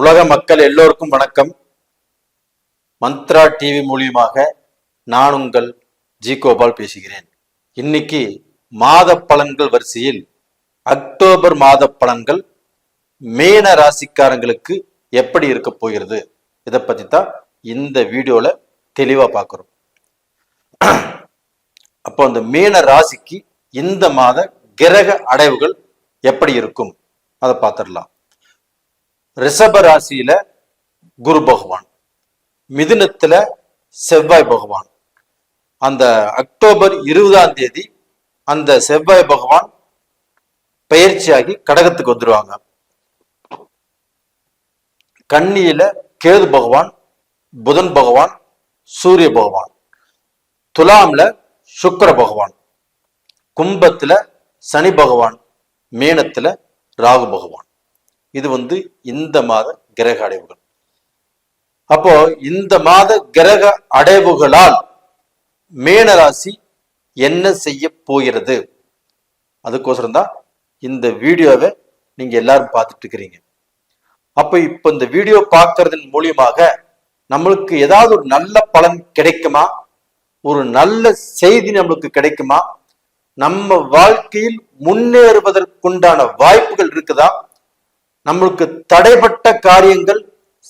உலக மக்கள் எல்லோருக்கும் வணக்கம். மந்த்ரா டிவி மூலியமாக நான் உங்கள் ஜி கோபால் பேசுகிறேன். இன்னைக்கு மாத பலன்கள் வரிசையில் அக்டோபர் மாத பலன்கள் மேன ராசிக்காரங்களுக்கு எப்படி இருக்க போகிறது? இதை பத்தி தான் இந்த வீடியோல தெளிவா பார்க்குறோம். அப்போ அந்த மீன ராசிக்கு இந்த மாத கிரக அடைவுகள் எப்படி இருக்கும்? அதை பார்த்துடலாம். ரிஷப ராசியில குரு பகவான் மிதுனத்துல செவ்வாய் பகவான். அந்த அக்டோபர் இருபதாம் தேதி அந்த செவ்வாய் பகவான் பயிற்சியாகி கடகத்துக்கு வந்துருவாங்க. கன்னியில கேது பகவான் புதன் பகவான் சூரிய பகவான். துலாம்ல சுக்கர பகவான். கும்பத்துல சனி பகவான் மீனத்துல ராகு பகவான். இது வந்து இந்த மாத கிரக அடைவுகள். அப்போ இந்த மாத கிரக அடைவுகளால் மேனராசி என்ன செய்ய போகிறது? அதுக்கோசரம் தான் இந்த வீடியோவை நீங்க எல்லாரும் பார்த்துட்டு இருக்கிறீங்க அப்ப இப்ப இந்த வீடியோ பார்க்கறதன் மூலியமாக நம்மளுக்கு ஏதாவது ஒரு நல்ல பலன் கிடைக்குமா? ஒரு நல்ல செய்தி நம்மளுக்கு கிடைக்குமா? நம்ம வாழ்க்கையில் முன்னேறுவதற்குண்டான வாய்ப்புகள் இருக்குதா? நம்மளுக்கு தடைப்பட்ட காரியங்கள்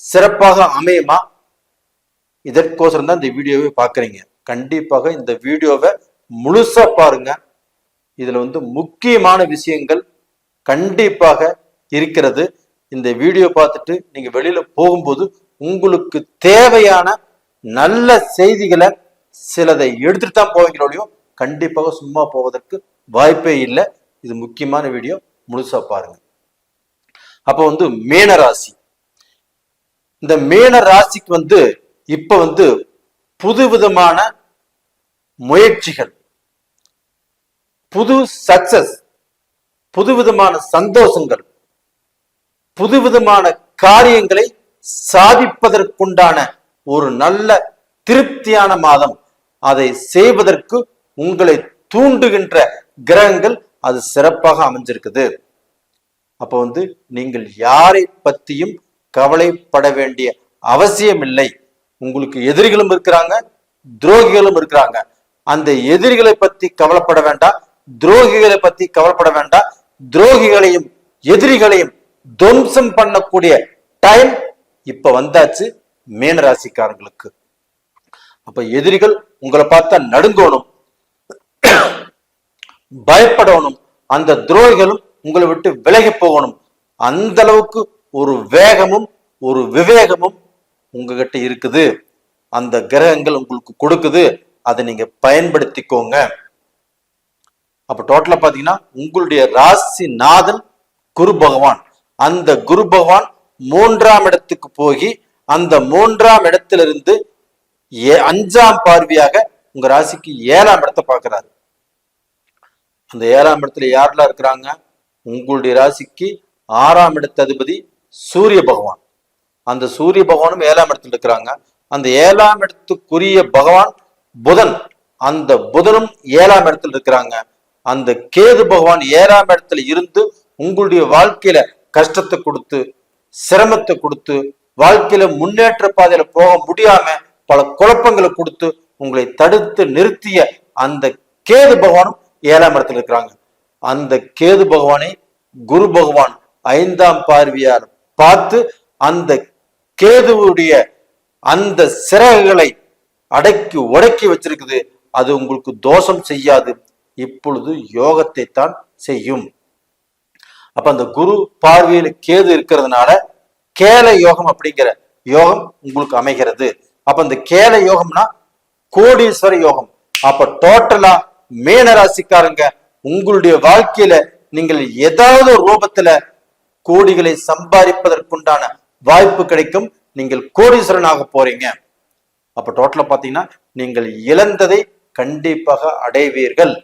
சிறப்பாக அமையுமா? இதற்கோசரம் தான் இந்த வீடியோவை பார்க்குறீங்க. கண்டிப்பாக இந்த வீடியோவை முழுசா பாருங்க. இதுல வந்து முக்கியமான விஷயங்கள் கண்டிப்பாக இருக்கிறது. இந்த வீடியோ பார்த்துட்டு நீங்க வெளியில போகும்போது உங்களுக்கு தேவையான நல்ல செய்திகளை சிலதை எடுத்துட்டு தான் போவீங்களோடையும் கண்டிப்பாக சும்மா போவதற்கு வாய்ப்பே இல்லை. இது முக்கியமான வீடியோ. முழுசா பாருங்க. அப்போ வந்து மேனராசி இந்த மேன ராசிக்கு வந்து இப்ப வந்து புதுவிதமான முயற்சிகள். புது சக்சஸ் புதுவிதமான சந்தோஷங்கள் புதுவிதமான காரியங்களை சாதிப்பதற்குண்டான ஒரு நல்ல திருப்தியான மாதம். அதை செய்வதற்கு உங்களை தூண்டுகின்ற கிரகங்கள் அது சிறப்பாக அமைஞ்சிருக்குது. அப்ப வந்து நீங்கள் யாரை பத்தியும் கவலைப்பட வேண்டிய அவசியம் இல்லை உங்களுக்கு எதிரிகளும் இருக்கிறாங்க துரோகிகளும் இருக்கிறாங்க. அந்த எதிரிகளை பத்தி கவலைப்பட வேண்டாம் துரோகிகளை பத்தி கவலைப்பட வேண்டாம் துரோகிகளையும் எதிரிகளையும் துவம்சம் பண்ணக்கூடிய டைம் இப்ப வந்தாச்சு மீனராசிக்காரங்களுக்கு. அப்ப எதிரிகள் உங்களை பார்த்தா நடுங்கணும் பயப்படணும். அந்த துரோகிகளும் உங்களை விட்டு விலகி போகணும். அந்த அளவுக்கு ஒரு வேகமும் ஒரு விவேகமும் உங்ககிட்ட இருக்குது. அந்த கிரகங்கள் உங்களுக்கு கொடுக்குது. அதை நீங்க பயன்படுத்திக்கோங்க. அப்ப டோட்டலா பாத்தீங்கன்னா உங்களுடைய ராசி நாதன் குரு பகவான். அந்த குரு பகவான் மூன்றாம் இடத்துக்கு போய் அந்த மூன்றாம் இடத்திலிருந்து ஏ- அஞ்சாம் பார்வையாக உங்க ராசிக்கு ஏழாம் இடத்தை பார்க்கிறாரு. அந்த ஏழாம் இடத்துல யாரெல்லாம் இருக்கிறாங்க? உங்களுடைய ராசிக்கு ஆறாம் இடத்து அதிபதி சூரிய பகவான். அந்த சூரிய பகவானும் ஏழாம் இடத்துல இருக்கிறாங்க. அந்த ஏழாம் இடத்துக்குரிய பகவான் புதன். அந்த புதனும் ஏழாம் இடத்துல இருக்கிறாங்க. அந்த கேது பகவான் ஏழாம் இடத்துல இருந்து உங்களுடைய வாழ்க்கையில கஷ்டத்தை கொடுத்து சிரமத்தை கொடுத்து வாழ்க்கையில முன்னேற்ற பாதையில போக முடியாம பல குழப்பங்களை கொடுத்து உங்களை தடுத்து நிறுத்திய அந்த கேது பகவானும் ஏழாம் இடத்துல இருக்கிறாங்க. அந்த கேது பகவானை குரு பகவான் ஐந்தாம் பார்வையார் பார்த்து அந்த கேதுவுடைய அந்த சிறகுகளை அடக்கி உடக்கி வச்சிருக்குது. அது உங்களுக்கு தோஷம் செய்யாது. இப்பொழுது யோகத்தை தான் செய்யும். அப்ப அந்த குரு பார்வையில் கேது இருக்கிறதுனால கேல யோகம் அப்படிங்கிற யோகம் உங்களுக்கு அமைகிறது. அப்ப அந்த கேல யோகம்னா கோடீஸ்வர யோகம். அப்ப டோட்டலா மேன ராசிக்காரங்க உங்களுடைய வாழ்க்கையில நீங்கள் ஏதாவது ஒரு ரூபத்துல கோடிகளை சம்பாதிப்பதற்குண்டான வாய்ப்பு கிடைக்கும். நீங்கள் கோடீஸ்வரனாக போறீங்க. அப்ப டோட்டலா பாத்தீங்கன்னா நீங்கள் இழந்ததை கண்டிப்பாக அடைவீர்கள்.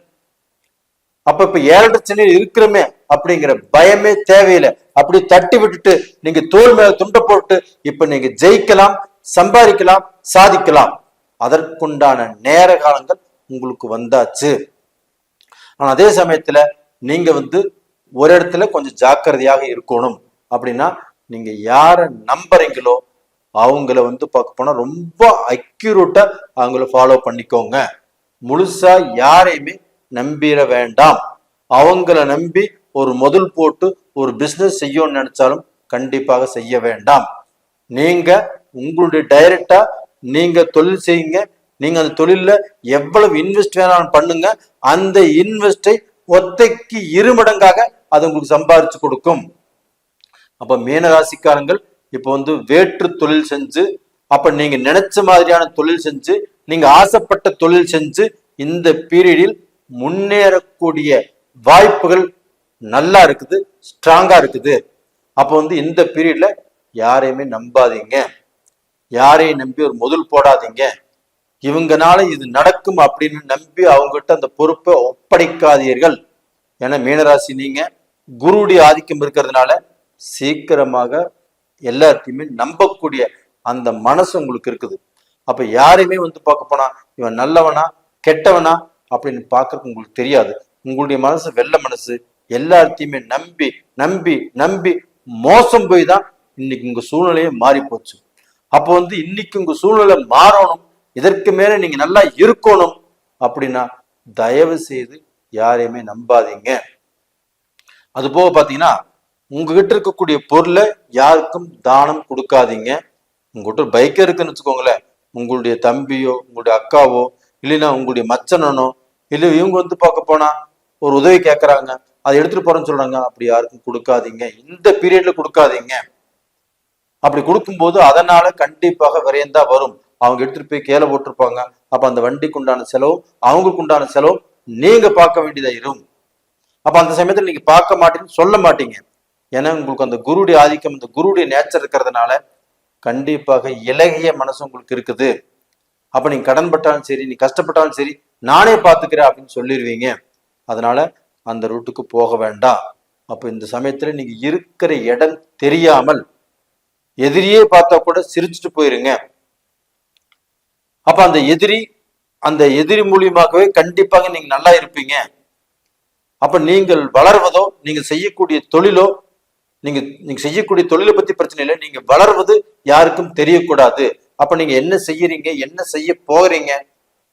அப்ப இப்ப ஏழரை சனியில் இருக்கிறோமே அப்படிங்கிற பயமே தேவையில்லை. அப்படி தட்டி விட்டுட்டு நீங்க தோல் மேல துண்டை போட்டு இப்ப நீங்க ஜெயிக்கலாம் சம்பாதிக்கலாம் சாதிக்கலாம். அதற்குண்டான நேர காலங்கள் உங்களுக்கு வந்தாச்சு. ஆனால் அதே சமயத்தில் நீங்கள் வந்து ஒரு இடத்துல கொஞ்சம் ஜாக்கிரதையாக இருக்கணும். அப்படின்னா நீங்கள் யாரை நம்புறீங்களோ அவங்கள வந்து பார்க்க போனால் ரொம்ப அக்யூரேட்டாக அவங்கள ஃபாலோ பண்ணிக்கோங்க. முழுசா யாரையுமே நம்பிட வேண்டாம். அவங்கள நம்பி ஒரு முதல் போட்டு ஒரு பிஸ்னஸ் செய்யணும்னு நினைச்சாலும் கண்டிப்பாக செய்ய வேண்டாம். நீங்க உங்களுடைய டைரக்டா நீங்க தொழில் செய்யுங்க நீங்க அந்த தொழில்ல எவ்வளவு இன்வெஸ்ட் வேணாலும் பண்ணுங்க. அந்த இன்வெஸ்டை ஒத்தைக்கு இருமடங்காக அது உங்களுக்கு சம்பாதிச்சு கொடுக்கும். அப்ப மீனராசிக்காரங்கள் இப்ப வந்து வேற்று தொழில் செஞ்சு அப்ப நீங்க நினைச்ச மாதிரியான தொழில் செஞ்சு நீங்க ஆசைப்பட்ட தொழில் செஞ்சு இந்த பீரியடில் முன்னேறக்கூடிய வாய்ப்புகள் நல்லா இருக்குது ஸ்ட்ராங்கா இருக்குது. அப்ப வந்து இந்த பீரியட்ல யாரையுமே நம்பாதீங்க. யாரையும் நம்பி ஒரு முதல் போடாதீங்க. இவங்கனால இது நடக்கும் அப்படின்னு நம்பி அவங்ககிட்ட அந்த பொறுப்பை ஒப்படைக்காதீர்கள். ஏன்னா மீனராசி நீங்க குருடைய ஆதிக்கம் இருக்கிறதுனால சீக்கிரமாக எல்லாத்தையுமே நம்பக்கூடிய அந்த மனசு உங்களுக்கு இருக்குது. அப்ப யாரையுமே வந்து பார்க்க போனா இவன் நல்லவனா கெட்டவனா அப்படின்னு பார்க்கறதுக்கு உங்களுக்கு தெரியாது. உங்களுடைய மனசு வெள்ள மனசு. எல்லாத்தையுமே நம்பி நம்பி நம்பி மோசம் போய் தான் இன்னைக்கு உங்க சூழ்நிலையே மாறி போச்சு அப்போ வந்து இன்னைக்கு உங்க சூழ்நிலை மாறணும். இதற்கு மேல நீங்க நல்லா இருக்கணும் அப்படின்னா தயவு செய்து யாரையுமே நம்பாதீங்க. அது போக பாத்தீங்கன்னா உங்ககிட்ட இருக்கக்கூடிய பொருளை யாருக்கும் தானம் கொடுக்காதீங்க. உங்ககிட்ட பைக்கே இருக்குன்னு வச்சுக்கோங்களேன். உங்களுடைய தம்பியோ உங்களுடைய அக்காவோ இல்லைன்னா உங்களுடைய மச்சனனோ இல்லை இவங்க வந்து பார்க்க போனா ஒரு உதவி கேட்கறாங்க அதை எடுத்துட்டு போறேன்னு சொல்றாங்க அப்படி யாருக்கும் கொடுக்காதீங்க. இந்த பீரியட்ல கொடுக்காதீங்க. அப்படி கொடுக்கும்போது அதனால கண்டிப்பாக விரைந்தா வரும். அவங்க எடுத்துட்டு போய் கீழே போட்டிருப்பாங்க. அப்ப அந்த வண்டிக்கு உண்டான செலவும் அவங்களுக்கு உண்டான செலவும் நீங்க பார்க்க வேண்டியதாக இருக்கும் அப்ப அந்த சமயத்துல நீங்க பார்க்க மாட்டீங்கன்னு சொல்ல மாட்டீங்க. ஏன்னா உங்களுக்கு அந்த குருடைய ஆதிக்கம் அந்த குருடைய நேச்சர் இருக்கிறதுனால கண்டிப்பாக இலகிய மனசு உங்களுக்கு இருக்குது. அப்ப நீங்க கடன் பட்டாலும் சரி நீ கஷ்டப்பட்டாலும் சரி நானே பாத்துக்கிறேன் அப்படின்னு சொல்லிடுவீங்க அதனால அந்த ரூட்டுக்கு போக வேண்டாம். அப்ப இந்த சமயத்துல நீங்க இருக்கிற இடம் தெரியாமல் எதிரியே பார்த்தா கூட சிரிச்சுட்டு போயிருங்க. அப்ப அந்த எதிரி அந்த எதிரி மூலியமாகவே கண்டிப்பாக நீங்க நல்லா இருப்பீங்க. அப்ப நீங்கள் வளர்வதோ நீங்க செய்யக்கூடிய தொழிலோ நீங்க நீங்க செய்யக்கூடிய தொழிலை பத்தி பிரச்சனை இல்லை. நீங்க வளர்வது யாருக்கும் தெரியக்கூடாது. அப்ப நீங்க என்ன செய்யறீங்க என்ன செய்ய போகிறீங்க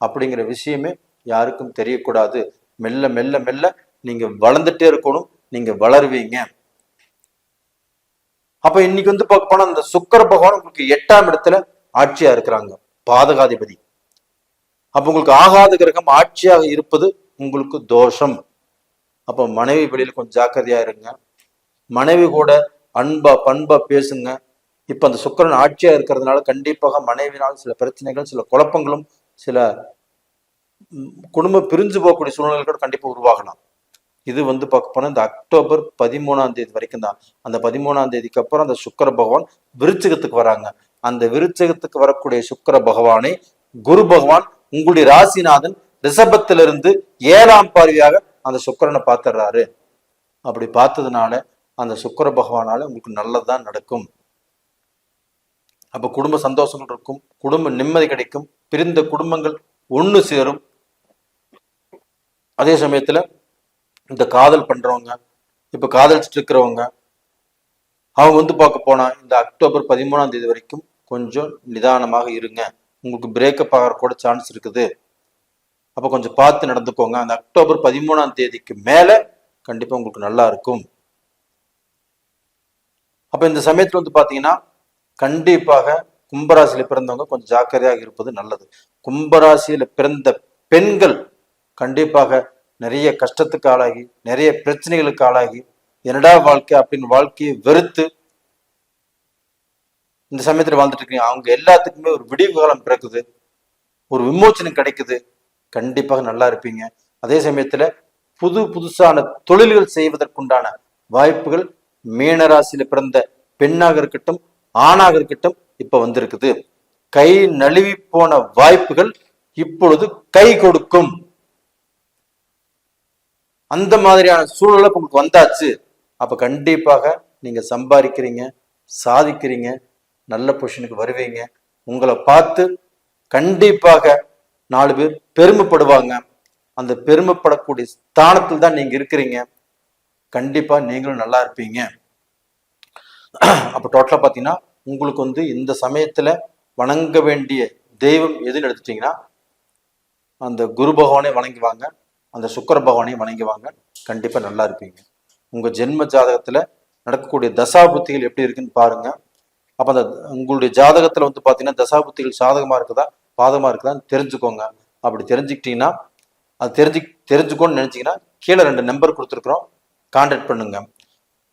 அப்படிங்கிற விஷயமே யாருக்கும் தெரியக்கூடாது. மெல்ல மெல்ல மெல்ல நீங்க வளர்ந்துட்டே இருக்கணும் நீங்க வளருவீங்க. அப்ப இன்னைக்கு வந்து பார்க்க போனா அந்த சுக்கர பகவான் உங்களுக்கு எட்டாம் இடத்துல ஆட்சியா இருக்கிறாங்க. பாதகாதிபதி. அப்ப உங்களுக்கு ஆகாத கிரகம் ஆட்சியாக இருப்பது உங்களுக்கு தோஷம். அப்ப மனைவி வெளியில கொஞ்சம் ஜாக்கிரதையா இருங்க. மனைவி கூட அன்பா பண்பா பேசுங்க. இப்ப அந்த சுக்கரன் ஆட்சியா இருக்கிறதுனால கண்டிப்பாக மனைவினால் சில பிரச்சனைகள் சில குழப்பங்களும் சில குடும்பம் பிரிஞ்சு போகக்கூடிய சூழ்நிலைகள் கூட கண்டிப்பா உருவாகலாம். இது வந்து பார்க்க போனா இந்த அக்டோபர் பதிமூணாம் தேதி வரைக்கும் தான். அந்த பதிமூணாம் தேதிக்கு அப்புறம் அந்த சுக்கர பகவான் விருச்சிகத்துக்கு வராங்க. அந்த விருச்சகத்துக்கு வரக்கூடிய சுக்கிர பகவானை குரு பகவான் உங்களுடைய ராசிநாதன் ரிஷபத்திலிருந்து ஏழாம் பார்வையாக அந்த சுக்கரனை பார்த்துடுறாரு. அப்படி பார்த்ததுனால அந்த சுக்கிர பகவானால உங்களுக்கு நல்லதுதான் நடக்கும். அப்ப குடும்ப சந்தோஷங்கள் இருக்கும் குடும்ப நிம்மதி கிடைக்கும் பிரிந்த குடும்பங்கள் ஒண்ணு சேரும். அதே சமயத்துல இந்த காதல் பண்றவங்க இப்ப காதலிச்சுட்டு இருக்கிறவங்க அவங்க வந்து பார்க்க போனா இந்த அக்டோபர் பதிமூணாம் தேதி வரைக்கும் கொஞ்சம் நிதானமாக இருங்க. உங்களுக்கு பிரேக்கப் ஆகிற கூட சான்ஸ் இருக்குது. அப்போ கொஞ்சம் பார்த்து நடந்துக்கோங்க. அந்த அக்டோபர் பதிமூணாம் தேதிக்கு மேலே கண்டிப்பா உங்களுக்கு நல்லா இருக்கும். அப்போ இந்த சமயத்தில் வந்து பார்த்தீங்கன்னா கண்டிப்பாக கும்பராசியில பிறந்தவங்க கொஞ்சம் ஜாக்கிரதையாக இருப்பது நல்லது. கும்பராசியில பிறந்த பெண்கள் கண்டிப்பாக நிறைய கஷ்டத்துக்கு ஆளாகி நிறைய பிரச்சனைகளுக்கு ஆளாகி என்னடா வாழ்க்கை அப்படின்னு வாழ்க்கையை வெறுத்து இந்த சமயத்துல வாழ்ந்துட்டு இருக்கீங்க. அவங்க எல்லாத்துக்குமே ஒரு விடிவு காலம் பிறக்குது. ஒரு விமோச்சனம் கிடைக்குது. கண்டிப்பாக நல்லா இருப்பீங்க. அதே சமயத்துல புது புதுசான தொழில்கள் செய்வதற்குண்டான வாய்ப்புகள் மீனராசியில பிறந்த பெண்ணாக இருக்கட்டும் ஆணாக இருக்கட்டும் இப்ப வந்திருக்குது. கை நழுவி போன வாய்ப்புகள் இப்பொழுது கை கொடுக்கும். அந்த மாதிரியான சூழலை உங்களுக்கு வந்தாச்சு. அப்ப கண்டிப்பாக நீங்க சம்பாதிக்கிறீங்க சாதிக்கிறீங்க நல்ல பொசிஷனுக்கு வருவீங்க. உங்களை பார்த்து கண்டிப்பாக நாலு பேர் பெருமைப்படுவாங்க. அந்த பெருமைப்படக்கூடிய ஸ்தானத்தில் தான் நீங்க இருக்கிறீங்க. கண்டிப்பா நீங்களும் நல்லா இருப்பீங்க. அப்போ டோட்டலாக பார்த்தீங்கன்னா உங்களுக்கு வந்து இந்த சமயத்தில் வணங்க வேண்டிய தெய்வம் எதுன்னு எடுத்துட்டீங்கன்னா அந்த குரு பகவானை வணங்கி வாங்க அந்த சுக்கர பகவானையும் வணங்கி கண்டிப்பாக நல்லா இருப்பீங்க. உங்கள் ஜென்ம ஜாதகத்தில் நடக்கக்கூடிய தசாபுத்திகள் எப்படி இருக்குன்னு பாருங்க. அப்போ அந்த உங்களுடைய ஜாதகத்தில் வந்து பார்த்தீங்கன்னா தசாபுத்திகள் சாதகமாக இருக்குதா? பாதகமாக இருக்குதான்னு தெரிஞ்சுக்கோங்க. அப்படி தெரிஞ்சுக்கிட்டீங்கன்னா அது தெரிஞ்சு தெரிஞ்சுக்கோன்னு நினச்சிங்கன்னா கீழே ரெண்டு நம்பர் கொடுத்துருக்குறோம். கான்டாக்ட் பண்ணுங்க.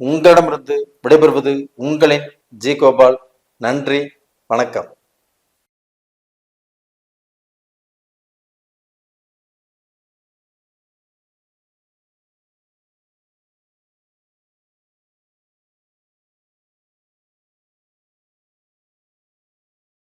உங்களிடமிருந்து விடைபெறுவது உங்களின் ஜி கோபால். நன்றி. வணக்கம்.